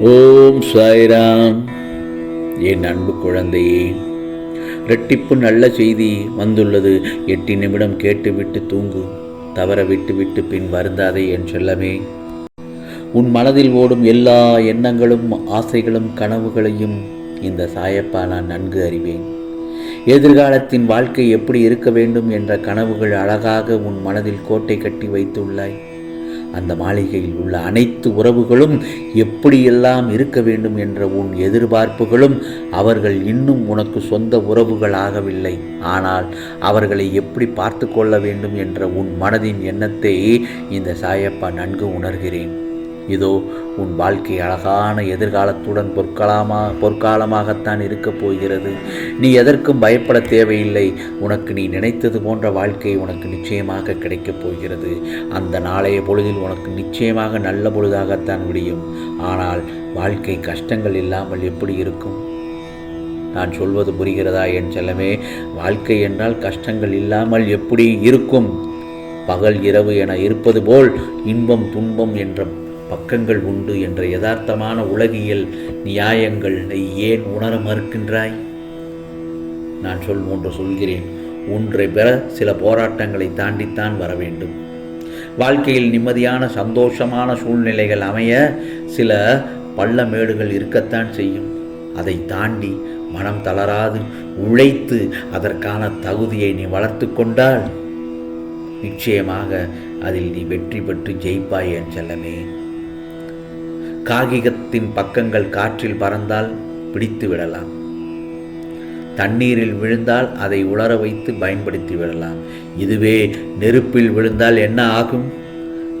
ஓம் சாய்ராம். என் அன்பு குழந்தையே ரெட்டிப்பு நல்ல செய்தி வந்துள்ளது. எட்டு நிமிடம் கேட்டுவிட்டு தூங்கு. தவற விட்டுவிட்டு பின் வருந்தாதே என் செல்லமே. உன் மனதில் ஓடும் எல்லா எண்ணங்களும் ஆசைகளும் கனவுகளையும் இந்த சாயப்பா நான் நன்கு அறிவேன். எதிர்காலத்தின் வாழ்க்கை எப்படி இருக்க வேண்டும் என்ற கனவுகள் அழகாக உன் மனதில் கோட்டை கட்டி வைத்துள்ளாய். அந்த மாளிகையில் உள்ள அனைத்து உறவுகளும் எப்படியெல்லாம் இருக்க வேண்டும் என்ற உன் எதிர்பார்ப்புகளும் அவர்கள் இன்னும் உனக்கு சொந்த உறவுகளாகவில்லை. ஆனால் அவர்களை எப்படி பார்த்து கொள்ள வேண்டும் என்ற உன் மனதின் எண்ணத்தை இந்த சாயப்பா நன்கு உணர்கிறேன். இதோ உன் வாழ்க்கை அழகான எதிர்காலத்துடன் பொற்காலமா பொற்காலமாகத்தான் இருக்கப் போகிறது. நீ எதற்கும் பயப்பட தேவையில்லை. உனக்கு நீ நினைத்தது போன்ற வாழ்க்கை உனக்கு நிச்சயமாக கிடைக்கப் போகிறது. அந்த நாளைய பொழுதில் உனக்கு நிச்சயமாக நல்ல பொழுதாகத்தான் விடியும். ஆனால் வாழ்க்கை கஷ்டங்கள் இல்லாமல் எப்படி இருக்கும்? நான் சொல்வது புரிகிறதா என் செல்லமே? வாழ்க்கை என்றால் கஷ்டங்கள் இல்லாமல் எப்படி இருக்கும்? பகல் இரவு என இருப்பது போல் இன்பம் துன்பம் என்ற பக்கங்கள் உண்டு என்ற யதார்த்தமான உலகியல் நியாயங்களை ஏன் உணர மறுக்கின்றாய்? நான் சொல் ஒன்று சொல்கிறேன். ஒன்றை பெற சில போராட்டங்களை தாண்டித்தான் வர வேண்டும். வாழ்க்கையில் நிம்மதியான சந்தோஷமான சூழ்நிலைகள் அமைய சில பள்ளமேடுகள் இருக்கத்தான் செய்யும். அதை தாண்டி மனம் தளராது உழைத்து அதற்கான தகுதியை நீ வளர்த்து கொண்டால் நிச்சயமாக அதில் நீ வெற்றி பெற்று ஜெயிப்பாய் என் செல்லமே. காகிதத்தின் பக்கங்கள் காற்றில் பறந்தால் பிடித்து விடலாம். தண்ணீரில் விழுந்தால் அதை உலர வைத்து பயன்படுத்தி விடலாம். இதுவே நெருப்பில் விழுந்தால் என்ன ஆகும்?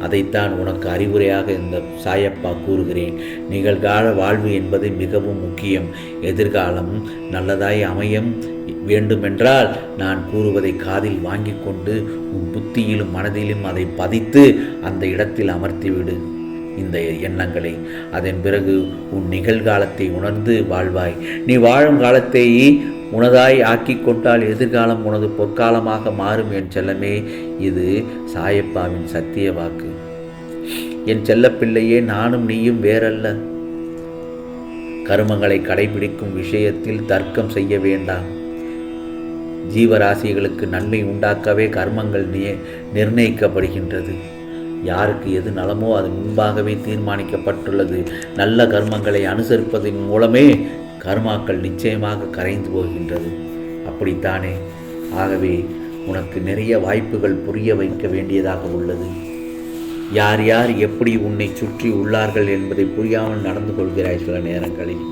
அதைத்தான் உனக்கு அறிவுரையாக இந்த சாயப்பா கூறுகிறேன். நிகழ்கால வாழ்வு என்பது மிகவும் முக்கியம். எதிர்காலம் நல்லதாய் அமையும். வேண்டுமென்றால் நான் கூறுவதை காதில் வாங்கி கொண்டு உன் புத்தியிலும் மனதிலும் அதை பதித்து அந்த இடத்தில் அமர்த்திவிடு. இந்த எண்ணங்களை. அதன் பிறகு உன் நிகழ்காலத்தை உணர்ந்து வாழ்வாய். நீ வாழும் காலத்தை உனதாய் ஆக்கி கொண்டால் எதிர்காலம் உனது பொற்காலமாக மாறும் என் செல்லமே. இது சாயப்பாவின் சத்திய வாக்கு. என் செல்லப்பிள்ளையே நானும் நீயும் வேறல்ல. கருமங்களை கடைபிடிக்கும் விஷயத்தில் தர்க்கம் செய்ய வேண்டாம். ஜீவராசிகளுக்கு நன்மை உண்டாக்கவே கர்மங்கள் நிர்ணயிக்கப்படுகின்றது. யாருக்கு எது நலமோ அது முன்பாகவே தீர்மானிக்கப்பட்டுள்ளது. நல்ல கர்மங்களை அனுசரிப்பதன் மூலமே கர்மாக்கள் நிச்சயமாக கரைந்து போகின்றது. அப்படித்தானே? ஆகவே உனக்கு நிறைய வாய்ப்புகள் புரிய வைக்க வேண்டியதாக உள்ளது. யார் யார் எப்படி உன்னை சுற்றி உள்ளார்கள் என்பதை புரியாமல் நடந்து கொள்கிறாய் சில நேரங்களில்?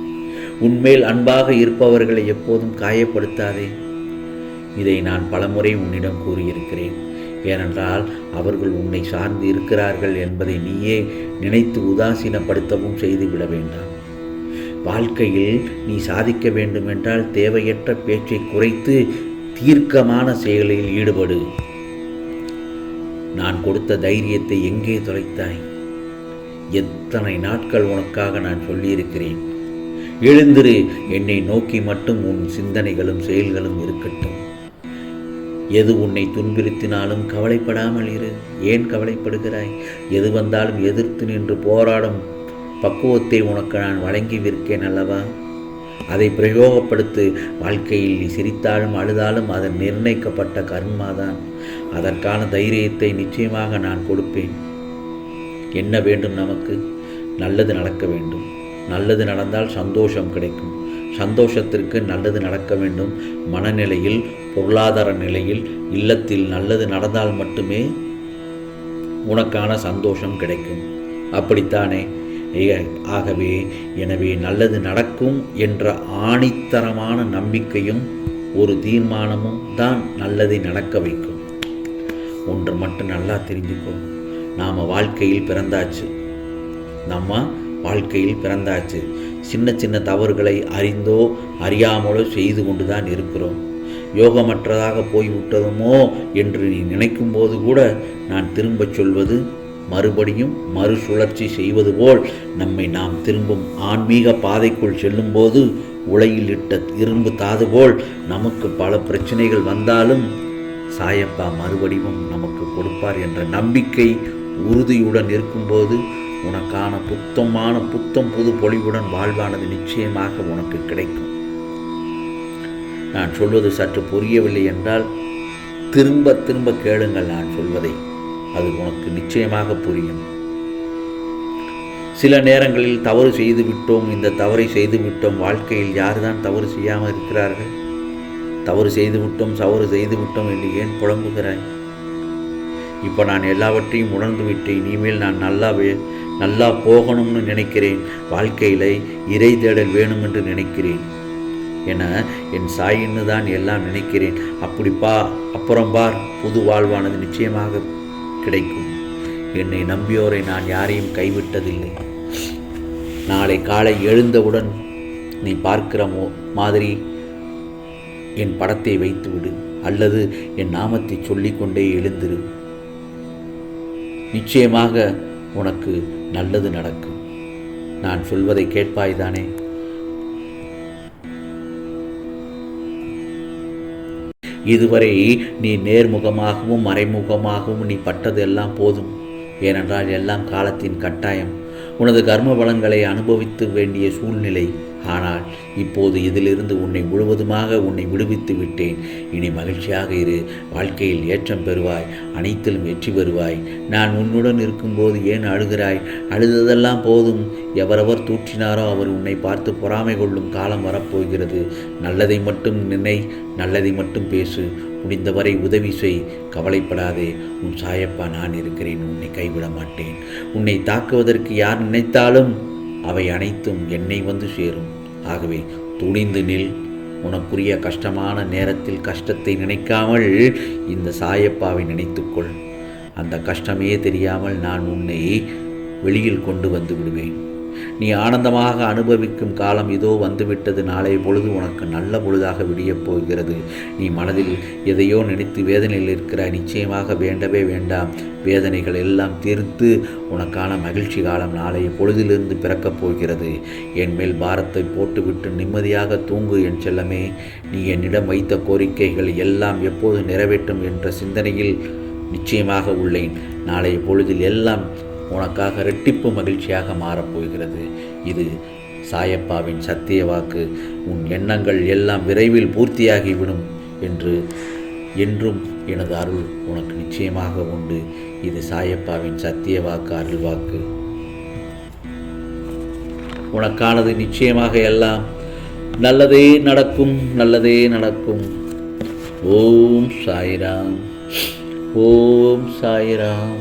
உன்மேல் அன்பாக இருப்பவர்களை எப்போதும் காயப்படுத்தாதே. இதை நான் பலமுறை உன்னிடம் கூறியிருக்கிறேன். ஏனென்றால் அவர்கள் உன்னை சார்ந்து இருக்கிறார்கள் என்பதை நீயே நினைத்து உதாசீனப்படுத்தவும் செய்துவிட வேண்டாம். வாழ்க்கையில் நீ சாதிக்க வேண்டுமென்றால் தேவையற்ற பேச்சை குறைத்து தீர்க்கமான செயலில் ஈடுபடு. நான் கொடுத்த தைரியத்தை எங்கே தொலைத்தாய்? எத்தனை நாட்கள் உனக்காக நான் சொல்லியிருக்கிறேன்? எழுந்திரு என்னை நோக்கி மட்டும் உன் சிந்தனைகளும் செயல்களும் இருக்கட்டும். எது உன்னை துன்புறுத்தினாலும் கவலைப்படாமல் இரு. ஏன் கவலைப்படுகிறாய்? எது வந்தாலும் எதிர்த்து நின்று போராடும் பக்குவத்தை உனக்கு நான் வழங்கி விற்கேன் அல்லவா? அதை பிரயோகப்படுத்து வாழ்க்கையில் நீ சிரித்தாலும் அழுதாலும் அதன் நிர்ணயிக்கப்பட்ட கர்மாதான். அதற்கான தைரியத்தை நிச்சயமாக நான் கொடுப்பேன். என்ன வேண்டும் நமக்கு? நல்லது நடக்க வேண்டும். நல்லது நடந்தால் சந்தோஷம் கிடைக்கும். சந்தோஷத்திற்கு நல்லது நடக்க வேண்டும். மனநிலையில் பொருளாதார நிலையில் இல்லத்தில் நல்லது நடந்தால் மட்டுமே உனக்கான சந்தோஷம் கிடைக்கும். அப்படித்தானே? ஆகவே எனவே நல்லது நடக்கும் என்ற ஆணித்தரமான நம்பிக்கையும் ஒரு தீர்மானமும் தான் நல்லதை நடக்க வைக்கும். ஒன்று மட்டும் நல்லா தெரிஞ்சுக்கோ. நாம் வாழ்க்கையில் பிறந்தாச்சு. நம்ம வாழ்க்கையில் பிறந்தாச்சு. சின்ன சின்ன தவறுகளை அறிந்தோ அறியாமலோ செய்து கொண்டு தான் இருக்கிறோம். யோகமற்றதாக போய்விட்டதுமோ என்று நீ நினைக்கும் போது கூட நான் திரும்பச் சொல்வது மறுபடியும் மறுசுழற்சி செய்வது போல் நம்மை நாம் திரும்பும் ஆன்மீக பாதைக்குள் செல்லும்போது உலையில் இட்ட இரும்பு தாது போல் நமக்கு பல பிரச்சனைகள் வந்தாலும் சாயப்பா மறுபடியும் நமக்கு கொடுப்பார் என்ற நம்பிக்கை உறுதியுடன் இருக்கும்போது உனக்கான புத்தமான புத்தம் புது பொலிவுடன் வாழ்வானது நிச்சயமாக உனக்கு கிடைக்கும். நான் சொல்வது சற்று புரியவில்லை என்றால் திரும்ப திரும்ப கேளுங்கள் நான் சொல்வதை. அது உனக்கு நிச்சயமாக புரியும். சில நேரங்களில் தவறு செய்து விட்டோம் இந்த தவறை செய்து விட்டோம் வாழ்க்கையில் யார்தான் தவறு செய்யாமல் இருக்கிறார்கள்? தவறு செய்து விட்டோம் தவறு செய்து விட்டோம் என்று ஏன் புலம்புகிறாய்? இப்போ நான் எல்லாவற்றையும் உணர்ந்து விட்டேன் இனிமேல் நான் நல்லா வே நல்லா போகணும்னு நினைக்கிறேன். வாழ்க்கையில் இறை தேடல் வேணும் என்று நினைக்கிறேன். என என் சாயின்னு தான் எல்லாம் நினைக்கிறேன். அப்படி பா அப்புறம் பார். புது வாழ்வானது நிச்சயமாக கிடைக்கும். என்னை நம்பியோரை நான் யாரையும் கைவிட்டதில்லை. நாளை காலை எழுந்தவுடன் நீ பார்க்கிற மோ மாதிரி என் படத்தை வைத்துவிடு. அல்லது என் நாமத்தை சொல்லிக்கொண்டே எழுந்திரு. நிச்சயமாக உனக்கு நல்லது நடக்கும். நான் சொல்வதை கேட்பாய்தானே? இதுவரை நீ நேர்முகமாகவும் மறைமுகமாகவும் நீ பட்டது எல்லாம் போதும். ஏனென்றால் எல்லாம் காலத்தின் கட்டாயம். உனது கர்ம பலன்களை அனுபவித்து வேண்டிய சூழ்நிலை. ஆனால் இப்போது இதிலிருந்து உன்னை முழுவதுமாக உன்னை விடுவித்து விட்டேன். இனி மகிழ்ச்சியாக இரு. வாழ்க்கையில் ஏற்றம் பெறுவாய். அனைத்திலும் வெற்றி பெறுவாய். நான் உன்னுடன் இருக்கும்போது ஏன் அழுகிறாய்? அழுததெல்லாம் போதும். எவரவர் தூற்றினாரோ அவர் உன்னை பார்த்து பொறாமை கொள்ளும் காலம் வரப்போகிறது. நல்லதை மட்டும் நினை நல்லதை மட்டும் பேசு. முடிந்தவரை உதவி செய். கவலைப்படாதே. உன் சாயப்பா நான் இருக்கிறேன். உன்னை கைவிட மாட்டேன். உன்னை தாக்குவதற்கு யார் நினைத்தாலும் அவை அனைத்தும் என்னை வந்து சேரும். ஆகவே துணிந்து நில். உனக்குரிய கஷ்டமான நேரத்தில் கஷ்டத்தை நினைக்காமல் இந்த சாயப்பாவை நினைத்துக்கொள். அந்த கஷ்டமே தெரியாமல் நான் உன்னை வெளியில் கொண்டு வந்து விடுவேன். நீ ஆனந்தமாக அனுபவிக்கும் காலம் இதோ வந்துவிட்டது. நாளைய பொழுது உனக்கு நல்ல பொழுதாக விடியப் போகிறது. நீ மனதில் எதையோ நினைத்து வேதனையில் இருக்கிறாய். நிச்சயமாக வேண்டவே வேண்டாம். வேதனைகள் எல்லாம் தீர்த்து உனக்கான மகிழ்ச்சி காலம் நாளைய பொழுதிலிருந்து பிறக்கப் போகிறது. என் மேல் பாரத்தை போட்டுவிட்டு நிம்மதியாக தூங்கு என் செல்லமே. நீ என்னிடம் வைத்த கோரிக்கைகள் எல்லாம் எப்போது நிறைவேற்றும் என்ற சிந்தனையில் நிச்சயமாக உள்ளேன். நாளைய பொழுதில் எல்லாம் உனக்காக ரெட்டிப்பு மகிழ்ச்சியாக மாறப்போகிறது. இது சாயப்பாவின் சத்திய வாக்கு. உன் எண்ணங்கள் எல்லாம் விரைவில் பூர்த்தியாகிவிடும் என்று என்றும் எனது அருள் உனக்கு நிச்சயமாக உண்டு. இது சாயப்பாவின் சத்திய வாக்கு அருள் வாக்கு. உனக்கானது நிச்சயமாக எல்லாம் நல்லதே நடக்கும் நல்லதே நடக்கும். ஓம் சாய்ராம். ஓம் சாய்ராம்.